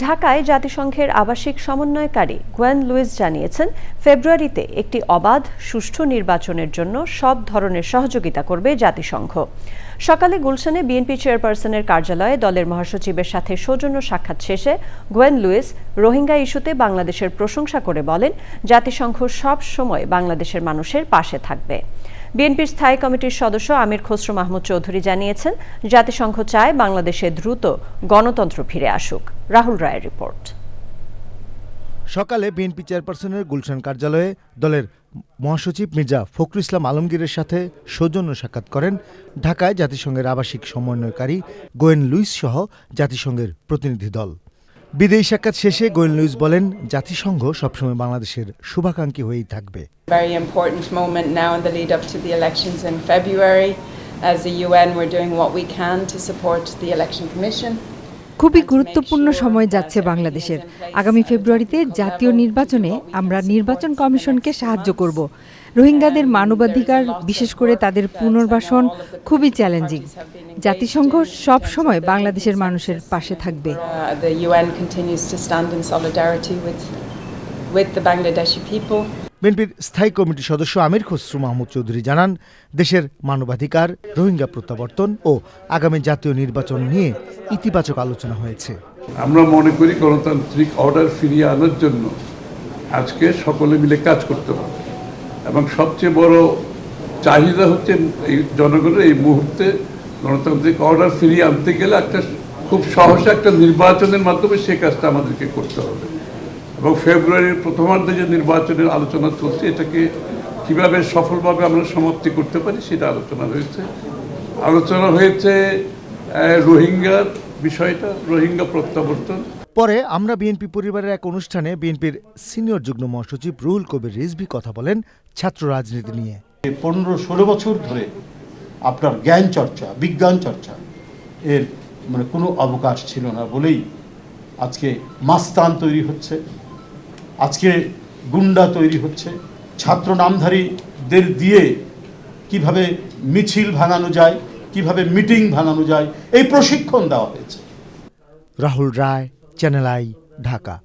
ঢাকায় জাতিসংঘের আবাসিক সমন্বয়কারী গোয়েন লুইস জানিয়েছেন, ফেব্রুয়ারিতে একটি অবাধ, সুষ্ঠু নির্বাচনের জন্য সব ধরনের সহযোগিতা করবে জাতিসংঘ। সকালে গুলশানে বিএনপি চেয়ারপারসনের কার্যালয়ে দলের মহাসচিবের সাথে সৌজন্য সাক্ষাৎ শেষে গোয়েন লুইস রোহিঙ্গা ইস্যুতে বাংলাদেশের প্রশংসা করে বলেন, জাতিসংঘ সব সময় বাংলাদেশের মানুষের পাশে থাকবে। বিএনপির স্থায়ী কমিটির সদস্য আমির খসরু মাহমুদ চৌধুরী জানিয়েছেন, জাতিসংঘ চায় বাংলাদেশে দ্রুত গণতন্ত্র ফিরে আসুক। রাহুল রায়ের রিপোর্ট। সকালে বিএনপি চেয়ারপারসনের গুলশান কার্যালয়ে দলের মহাসচিব মির্জা ফখরুল ইসলাম আলমগীরের সাথে সৌজন্য সাক্ষাৎ করেন ঢাকায় জাতিসংঘের আবাসিক সমন্বয়কারী গোয়েন লুইস সহ জাতিসংঘের প্রতিনিধি দল। বিদেয়ী সাক্ষাৎ শেষে গোয়েন লুইস বলেন জাতিসংঘ সবসময় বাংলাদেশের শুভাকাঙ্ক্ষী হয়েই থাকবে very important moment now in the lead up to the elections in February. As the UN, we're doing what we can to support the Election Commission. খুবই গুরুত্বপূর্ণ সময় যাচ্ছে বাংলাদেশের। আগামী ফেব্রুয়ারিতে জাতীয় নির্বাচনে আমরা নির্বাচন কমিশনকে সাহায্য করব। রোহিঙ্গাদের মানবাধিকার বিশেষ করে তাদের পুনর্বাসন খুবই চ্যালেঞ্জিং। জাতিসংঘ সব সময় বাংলাদেশের মানুষের পাশে থাকবে। Uh, with the Bangladeshi people. বিএনপির স্থায়ী কমিটির সদস্য আমির খসরু মাহমুদ চৌধুরী জানান, দেশের মানবাধিকার, রোহিঙ্গা প্রত্যাবর্তন ও আগামী জাতীয় নির্বাচন নিয়ে ইতিবাচক আলোচনা হয়েছে। আমরা মনে করি গণতান্ত্রিক অর্ডার ফিরিয়ে আনার জন্য আজকে সকলে মিলে কাজ করতে হবে। এবং সবচেয়ে বড় চাহিদা হচ্ছে এই জনগণের এই মুহূর্তে গণতান্ত্রিক অর্ডার ফিরিয়ে আনতে গেলে একটা খুব সহসা একটা নির্বাচনের মাধ্যমে সে কাজটা আমাদেরকে করতে হবে। এবং ফেব্রুয়ারির প্রথমার্ধে যে নির্বাচনের আলোচনা চলছে এটাকে কীভাবে সফলভাবে আমরা সমাপ্তি করতে পারি সেটা আলোচনা হয়েছে। আলোচনা হয়েছে রোহিঙ্গার বিষয়টা রোহিঙ্গা প্রত্যাবর্তন। পরে আমরা বিএনপি পরিবারের এক অনুষ্ঠানে বিএনপির সিনিয়র যুগ্ম মহাসচিব রুহুল কবির রিজভি কথা বলেন ছাত্র রাজনীতি নিয়ে। পনেরো ষোলো বছর ধরে আপনার জ্ঞান চর্চা বিজ্ঞান চর্চা এর মানে কোনো অবকাশ ছিল না বলেই আজকে মাস্তান তৈরি হচ্ছে। আজকে গুন্ডা তৈরি হচ্ছে। ছাত্র নামধারীদের দিয়ে কীভাবে মিছিল ভাঙানো যায়, কীভাবে মিটিং ভাঙানো যায়, এই প্রশিক্ষণ দেওয়া হয়েছে। Rahul Roy, channel I, Dhaka.